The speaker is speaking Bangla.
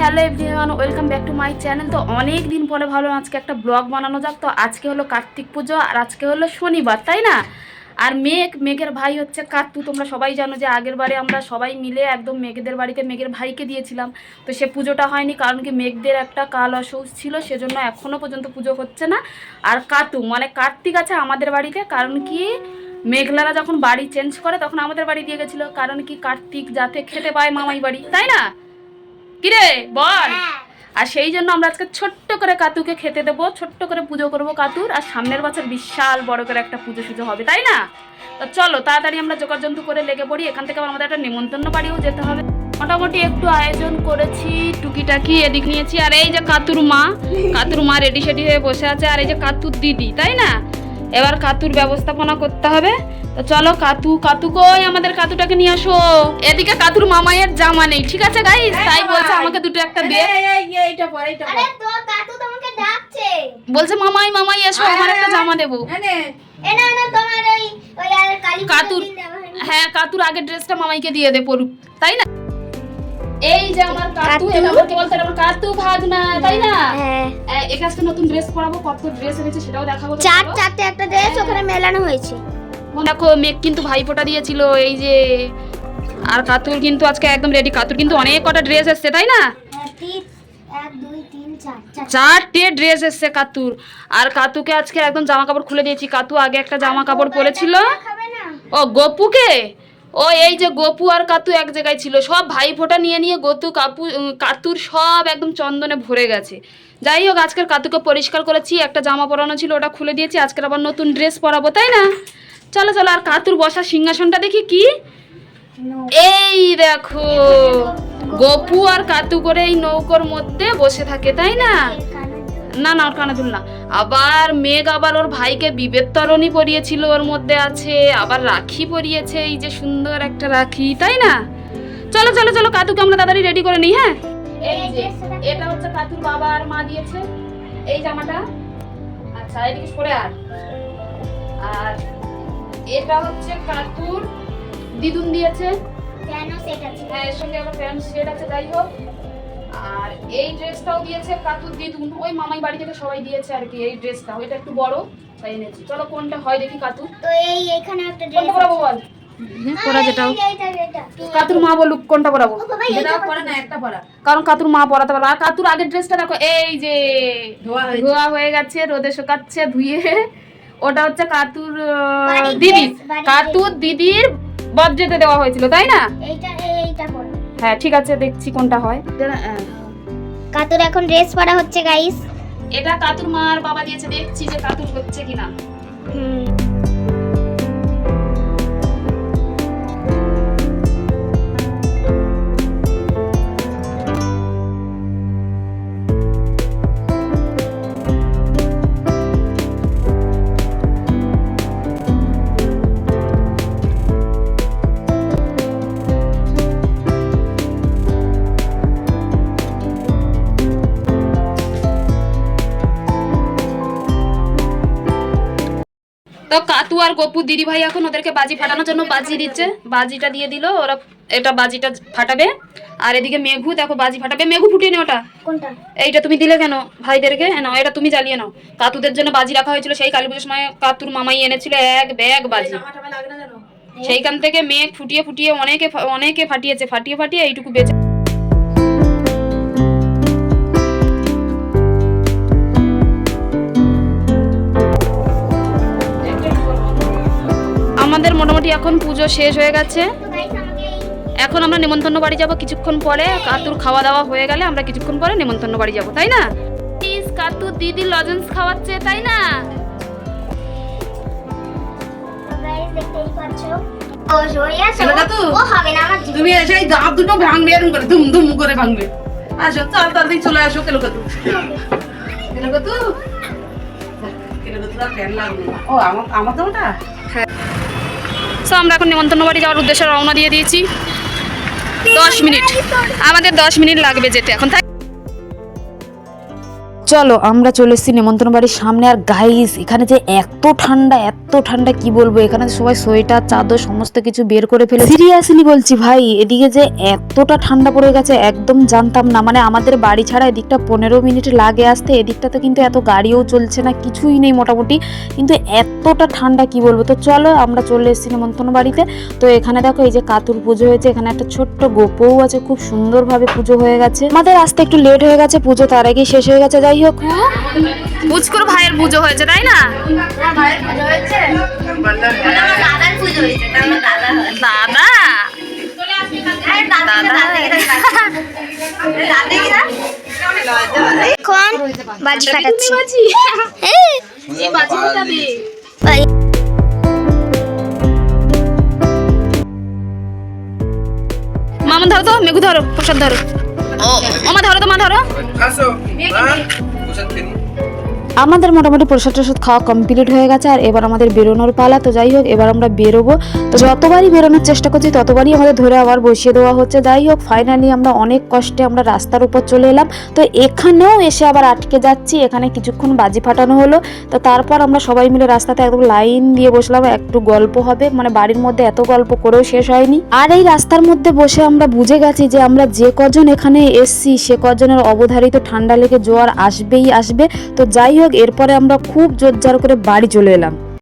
Hello everyone, welcome back to my channel. তো অনেক দিন পরে ভালো আজকে একটা ব্লগ বানানো যাক। তো আজকে হলো কার্তিক পুজো আর আজকে হলো শনিবার, তাই না? আর মেঘ, মেঘের ভাই হচ্ছে কার্তু, তোমরা সবাই জানো যে আগের বারে আমরা সবাই মিলে একদম মেঘেদের বাড়িতে মেঘের ভাইকে দিয়েছিলাম। তো সে পুজোটা হয়নি কারণ কি মেঘদের একটা কাল অসুখ ছিল, সেজন্য এখনও পর্যন্ত পুজো হচ্ছে না। আর কাতু মানে কার্তিক আছে আমাদের বাড়িতে, কারণ কি মেঘলারা যখন বাড়ি চেঞ্জ করে, তখন আমাদের বাড়ি দিয়ে গেছিল। কারণ কি কার্তিক যাতে খেতে পায় মামাই বাড়ি, তাই না? কিরে বল। আর সেই জন্য আমরা আজকে ছোট্ট করে কাতুকে খেতে দেবো ছোট্ট করে পুজো করব কাতুর আর সামনের বছর বিশাল বড় করে একটা পুজো সুজো হবে তাই না? তো চলো তাড়াতাড়ি আমরা যোগাযন্তু করে লেগে পড়ি এখান থেকে আবার আমাদের একটা নিমন্ত্রণ বাড়িও যেতে হবে। মোটামুটি একটু আয়োজন করেছি টুকিটাকি এদিক নিয়েছি আর এই যে কাতুর মা কাতুর মা রেডি সেডি হয়ে বসে আছে আর এই যে কাতুর দিদি তাই না? এবার কাতুর ব্যবস্থাপনা করতে হবে তো চলো কাতু কাতু কই আমাদের কাতুটাকে নিয়ে আসো এদিকে কাতুর মামাইয়ের জামা নেই ঠিক আছে গাইস তাই বলছে আমাকে দুটো একটা দে এইটা পর এইটা আরে তো কাকু তোমাকে ডাকছে বলছে মামাই মামাই এসো আমার একটা জামা দেবো না না তোমার ওই ওই আর কালী কাতুর। হ্যাঁ কাতুর আগের ড্রেসটা মামাইকে দিয়ে দে পরুক তাই না এই যে আমার কাতু কাতু? এটা আমাকে বলতে আমার কাতু ভাগনা তাই না হ্যাঁ এ, একে আজকে নতুন ড্রেস পরাবো কত ড্রেস এনেছে সেটাও দেখাবো চার চারটে একটা ড্রেস ওখানে মেলানো হয়েছে দেখো মেঘ কিন্তু ভাইফোঁটা দিয়েছিল এই যে আর কাতুর কিন্তু আজকে একদম রেডি কাতুর কিন্তু অনেক কটা ড্রেস এসছে তাই না? হ্যাঁ, চারটে ড্রেস এসছে কাতুর। আর কাতুকে আজকে একদম জামা কাপড় খুলে দিয়েছি। কাতু আগে একটা জামা কাপড় পরেছিল। ও গপুকে? ও এই যে গপু আর কাতু এক জায়গায় ছিল। সব ভাই ফোঁটা নিয়ে নিয়ে গতু কাপু কাতুর সব একদম চন্দনে ভরে গেছে। যাই হোক আজকের কাতুকে পরিষ্কার করেছি। একটা জামা পরানো ছিল ওটা খুলে দিয়েছি। আজকের আবার নতুন ড্রেস পরাবো তাই না? চলো চলো, আর কাতুর বসার সিংহাসনটা দেখি কি? এই দেখো, গপু আর কাতু করে এই নৌকোর মধ্যে বসে থাকে, তাই না? না না ওর কানে দুল না। আবার মেঘ আবার ওর ভাইকে বিবেদ তরণী পরিয়েছিল, ওর মধ্যে আছে। আবার রাখি পরিয়েছে, এই যে সুন্দর একটা রাখি, তাই না? চলো চলো চলো, কাতুকে আমরা তাড়াতাড়ি রেডি করে নিই হ্যাঁ? এই যে, এটা হচ্ছে কাতুর বাবা আর মা দিয়েছে, এই জামাটা। আচ্ছা এদিকে আর আর এটা হচ্ছে কাতুর দিদুন দিয়েছে। কেন সেটা হ্যাঁ এর সঙ্গে আবার প্যান্ট সেট আছে যাই হোক। আর এই ড্রেসটাও দিয়েছে কাতুর দিদুন ওই মামাই বাড়ি থেকে সবাই দিয়েছে আর কি এই ড্রেসটাও এটা একটু বড় তাই এনেছি। চলো কোনটা হয় দেখি কাতুর তো এই এখানে একটা কোনটা ড্রেস পরাবো বল? পরা যেটাও। কাতুর মা বলুক কোনটা পরাবো? এইটা পরে। না একটা পরা। কারণ কাতুর মা পরাতে পারবে আর কাতুর আগের ড্রেসটা দেখো এই যে ধোয়া ধোয়া হয়ে গেছে রোদে শুকাচ্ছে ধুয়ে। ওটা হচ্ছে কাতুর দিদির দিদি কাতুর দিদির বজ্রেতে দেওয়া হয়েছিল তাই না? এইটা এইটা পরো হ্যাঁ ঠিক আছে দেখছি কোনটা হয়। কাতুর এখন ড্রেস পরা হচ্ছে গাইস এটা কাতুর মার বাবা দিয়েছে দেখছি যে কাতুর হচ্ছে কিনা। হুম। তো কাতু আর গপু দিদি ভাই এখন ওদেরকে বাজি ফাটানোর জন্য বাজি দিচ্ছে। বাজিটা দিয়ে দিল ওরা এটা বাজিটা ফাটাবে। আর এদিকে মেঘু দেখো বাজি ফাটাবে। মেঘু ফুটিয়ে নে ওটা। কোনটা? এইটা তুমি দিলে কেন? ভাইদেরকে? নাও এটা তুমি জ্বালিয়ে নাও। কাতুদের জন্য বাজি রাখা হয়েছিল সেই কালী পুজোর সময় কাতুর মামাই এনেছিল এক ব্যাগ বাজি। না সেইখান থেকে মেঘ ফুটিয়ে ফুটিয়ে অনেকে অনেকে ফাটিয়েছে ফাটিয়ে ফাটিয়ে এইটুকু বেঁচে মোটামুটি এখন পুজো শেষ হয়ে গেছে। এখন আমরা নেমন্তন্ন বাড়ি যাব কিছুক্ষণ পরে। কাতুর খাওয়া দাওয়া হয়ে গেলে আমরা কিছুক্ষণ পরে নেমন্তন্ন বাড়ি যাব তাই না? প্লিজ কাতুর দিদি লজেন্স খাওয়াচ্ছে তাই না? তো গাইস দেখতেই পাচ্ছো ও সরে আসো এবার কাতু? ও হবে না আমার জীবন। তুমি এসে এই দাঁত দুটো ভাঙবে এরকম করে ধুম ধুম করে ভাঙবে। আসো চল তাড়াতাড়ি চলে আসো কেলো কাতু। কেলো কাতু? কেলো কাতু ফ্যান লাগবে ও আমার আমার তো ওটা সো আমরা এখন নেমন্তন্ন বাড়ি যাওয়ার উদ্দেশ্যে রওনা দিয়ে দিয়েছি। দশ মিনিট। আমাদের দশ মিনিট লাগবে যেতে। এখন চলো, আমরা চলে এসেছি নেমন্তন্ন বাড়ির সামনে। আর গাইস এখানে যে এত ঠান্ডা এত ঠান্ডা, কি বলব? এখানে সবাই সোয়েটার, চাদর, সমস্ত কিছু বের করে ফেলে সিরিয়াসলি বলছি ভাই, এদিকে যে এতটা ঠান্ডা পড়ে গেছে, একদম জানতাম না। মানে আমাদের বাড়ি ছাড়া এদিকটা পনেরো মিনিট লাগে আসতে, এদিকটাতে কিন্তু এত গাড়িও চলছে না, কিছুই নেই মোটামুটি। কিন্তু এতটা ঠান্ডা, কি বলব? তো চলো, আমরা চলে এসেছি নেমন্তন্ন বাড়িতে। তো এখানে দেখো, এই যে কাতুর পুজো হয়েছে, এখানে একটা ছোট্ট গোপও আছে, খুব সুন্দরভাবে পুজো হয়ে গেছে। আমাদের আসতে একটু লেট হয়ে গেছে, পুজো তার আগে শেষ হয়ে গেছে। যাই হোক। পুচকুর ভাইয়ের পুজো হয়েছে তাই না? দাদা। দাদা আরে দাদা দাদা এখন বাজি ফাটাচ্ছি। মামা ধরো তো মেঘু ধরো প্রসাদ ধরো। ও মামা ধরো তো মা ধরো আসো হ্যাঁ পোশাক কিনি আমাদের মোটামুটি প্রসাদ টসাদ খাওয়া কমপ্লিট হয়ে গেছে, আর এবার আমাদের বেরোনোর পালা। তো যাই হোক, এবার আমরা বেরোবো। তো যতবারই বেরোনোর চেষ্টা করছি, ততবারই আমাদের ধরে আবার বসিয়ে দেওয়া হচ্ছে। যাই হোক ফাইনালি আমরা অনেক কষ্টে আমরা রাস্তার উপর চলে এলাম। তো এখানেও এসে আবার আটকে যাচ্ছি। এখানে কিছুক্ষণ বাজি ফাটানো হলো। তো তারপর আমরা সবাই মিলে রাস্তাতে একদম লাইন দিয়ে বসলাম। একটু গল্প হবে। মানে বাড়ির মধ্যে এত গল্প করেও শেষ হয়নি। আর এই রাস্তার মধ্যে বসে আমরা বুঝে গেছি যে আমরা যে কজন এখানে এসছি, সে কজনের অবধারিত ঠান্ডা লেগে জোয়ার আসবেই আসবে। তো যাই হোক এরপরে আমরা খুব জোরজার করে বাড়ি চলে এলাম।